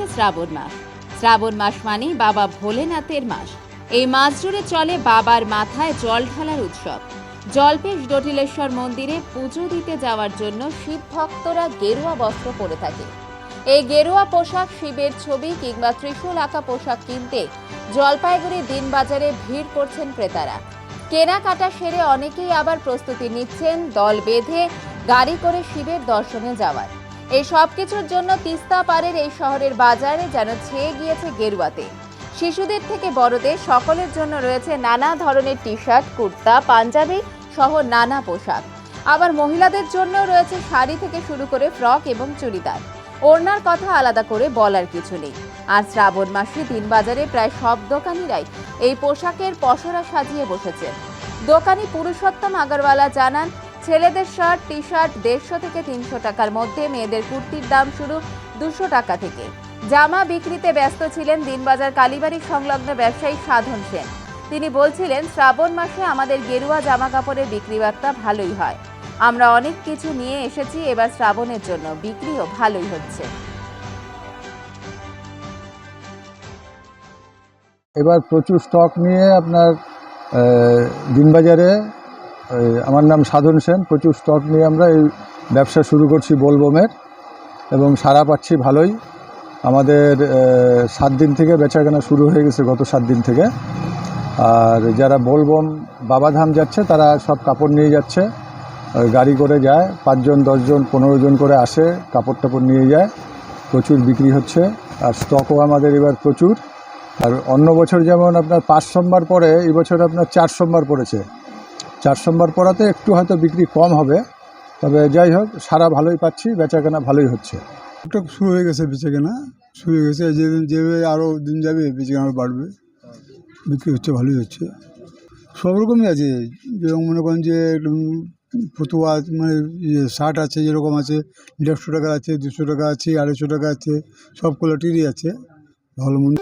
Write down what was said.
চলেছে শ্রাবণ মাস। শ্রাবণ মাস মানেই বাবা ভোলেনাথের মাস। এই মাস জুড়ে চলে বাবার মাথায় জল ঢালার উৎসব। জলপেশ ডটিলেশ্বর মন্দিরে পুজো দিতে যাওয়ার জন্য শিব ভক্তরা গেরুয়া বস্ত্র পরে থাকে। এই গেরুয়া পোশাক শিবের ছবি কিংবা ত্রিশূল আঁকা পোশাক কিনতে জলপাইগুড়ি দিনবাজারে ভিড় করছেন ক্রেতারা। কেনাকাটা সেরে অনেকেই আবার প্রস্তুতি নিচ্ছেন দল বেঁধে গাড়ি করে শিবের দর্শনে যাওয়ার। এই সব কিছুর জন্য তিস্তা পারের এই শহরের বাজারে যেন ছেয়ে গিয়েছে গেরুয়াতে। শিশুদের থেকে বড়দের সকলের জন্য রয়েছে নানা ধরনের টি শার্ট কুর্তা, পাঞ্জাবি সহ নানা পোশাক। আবার মহিলাদের জন্য রয়েছে শাড়ি থেকে শুরু করে ফ্রক এবং চুড়িদার। ওড়নার কথা আলাদা করে বলার কিছু নেই। আর শ্রাবণ মাসে দিনবাজারে প্রায় সব দোকানিরাই এই পোশাকের পসরা সাজিয়ে বসেছেন। দোকানি পুরুষোত্তম আগরওয়ালা জানান ছেলেদের শার্ট টি শার্ট দেড়শো থেকে তিনশো টাকার মধ্যে, মেয়েদের কুর্তির দাম শুরু দুশো টাকা থেকে। জামা বিক্রিতে ব্যস্ত ছিলেন দিনবাজার কালীবাড়ি সংলগ্ন ব্যবসায়ী সাধন সেন। তিনি বলছিলেন, শ্রাবণ মাসে আমাদের গেরুয়া জামা কাপড়ের বিক্রি বার্তা ভালোই হয়। আমরা অনেক কিছু নিয়ে এসেছি, এবার শ্রাবণের জন্য বিক্রিও ভালোই হচ্ছে। এবার প্রচুর স্টক নিয়ে আপনার দিনবাজারে আমার নাম সাধন সেন। প্রচুর স্টক নিয়ে আমরা এই ব্যবসা শুরু করছি বোলবমের এবং সারা পাচ্ছি ভালোই। আমাদের সাত দিন থেকে বেচাকেনা শুরু হয়ে গেছে গত সাত দিন থেকে। আর যারা বোলবম বাবাধাম যাচ্ছে, তারা সব কাপড় নিয়ে যাচ্ছে। গাড়ি করে যায়, পাঁচজন, দশজন পনেরো জন করে আসে, কাপড় টাপড় নিয়ে যায়। প্রচুর বিক্রি হচ্ছে, আর স্টকও আমাদের এবার প্রচুর। আর অন্য বছর যেমন আপনার পাঁচ সোমবার পরে এবছর আপনার চার সোমবার পড়েছে। চার সোমবার পড়াতে একটু হয়তো বিক্রি কম হবে, তবে যাই হোক, সারা ভালোই পাচ্ছি, বেচাকেনা ভালোই হচ্ছে। একটু শুরু হয়ে গেছে বেচাকেনা, শুরু হয়ে গেছে যেদিন যেভাবে আরও দিন যাবে, বেচাকেনা বাড়বে। বিক্রি হচ্ছে, ভালোই হচ্ছে। সব রকমই আছে, যেরকম মনে করেন যে ফতুয়া মানে ইয়ে, শার্ট আছে যেরকম আছে, দেড়শো টাকা আছে, দুশো টাকা আছে, আড়াইশো টাকা আছে, সব কোয়ালিটিরই আছে। ভালো মন্দ